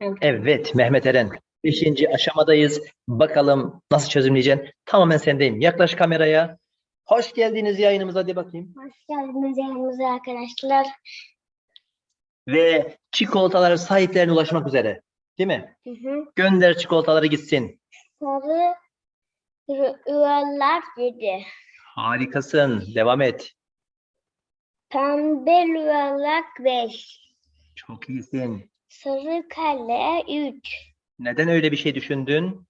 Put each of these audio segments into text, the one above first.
Evet Mehmet Eren. Beşinci aşamadayız. Bakalım nasıl çözümleyeceksin? Tamamen sendeyim. Yaklaş kameraya. Hoş geldiniz yayınımıza. Hadi bakayım. Hoş geldiniz yayınımıza arkadaşlar. Ve çikolataları sahiplerine ulaşmak üzere. Değil mi? Hı hı. Gönder çikolataları gitsin. Sarı yuvarlak 7. Harikasın. Devam et. Pembe yuvarlak 5. Çok iyisin. Sarı kale 3. Neden öyle bir şey düşündün?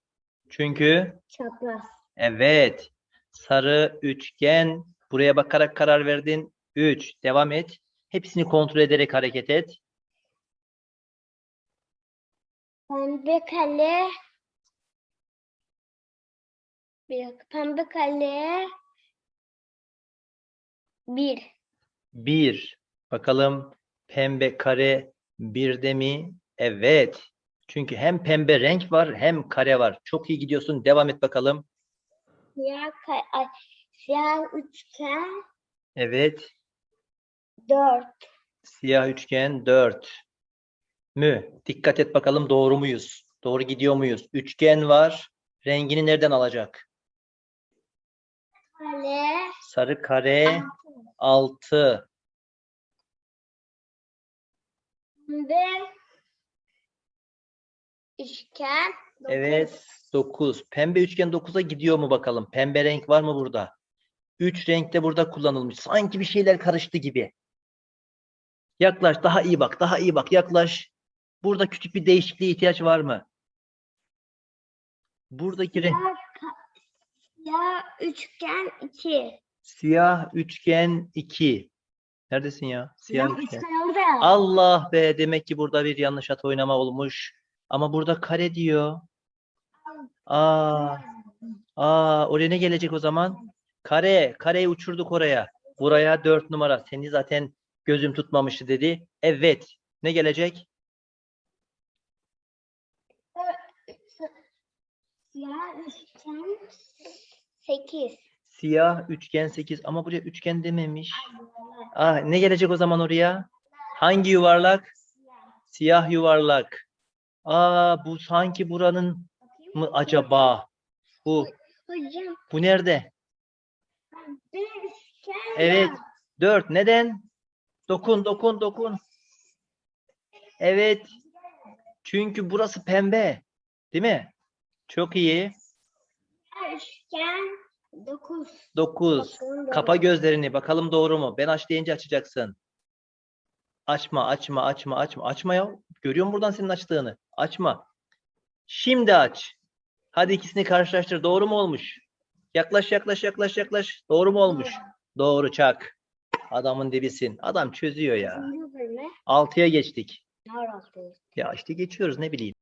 Çünkü Çapraz. evet. Sarı üçgen. Buraya bakarak karar verdin. 3. Devam et. Hepsini kontrol ederek hareket et. Pembe kale bir dakika. Pembe kale 1. 1. Bakalım pembe kare birde mi? Evet. Çünkü hem pembe renk var hem kare var. Çok iyi gidiyorsun. Devam et bakalım. Siyah, ka- ay, siyah üçgen Evet. 4. Siyah üçgen 4 mü? Dikkat et bakalım doğru muyuz? Doğru gidiyor muyuz? Üçgen var. Rengini nereden alacak? Kale Sarı kare 6. pembe üçgen dokuz. Evet 9. Pembe üçgen 9'a gidiyor mu bakalım? Pembe renk var mı burada? 3 renk de burada kullanılmış. Sanki bir şeyler karıştı gibi. Yaklaş, daha iyi bak, daha iyi bak. Yaklaş. Burada küçük bir değişikliğe ihtiyaç var mı? Buradaki renk Siyah, üçgen 2. siyah üçgen 2. Neredesin ya? Siyah üçgen. üçgen orada. Allah be demek ki burada bir yanlış at oynama olmuş. Ama burada kare diyor. Aa, aa oraya ne gelecek o zaman? Kare, kareyi uçurduk oraya. Buraya 4 numara. Seni zaten gözüm tutmamıştı dedi. Evet. Ne gelecek? Siyah üçgen 8. Siyah üçgen 8 ama buraya üçgen dememiş. Ah, ne gelecek o zaman oraya? Hangi yuvarlak? Siyah yuvarlak. Aa bu sanki buranın mı acaba? Bu bu nerede? Evet. 4. Neden? Dokun, dokun, dokun. Evet. Çünkü burası pembe. Değil mi? Çok iyi. Üçgen 9. 9. Kapa gözlerini. Bakalım doğru mu? Ben aç deyince açacaksın. Açma, açma, açma, açma. Açma ya. Görüyorum buradan senin açtığını. Açma. Şimdi aç. Hadi ikisini karşılaştır. Doğru mu olmuş? Yaklaş, yaklaş, yaklaş, yaklaş. Doğru mu olmuş? Doğru çak. Adamın dibisin. Adam çözüyor ya. 6'ya geçtik. Ya işte geçiyoruz ne bileyim.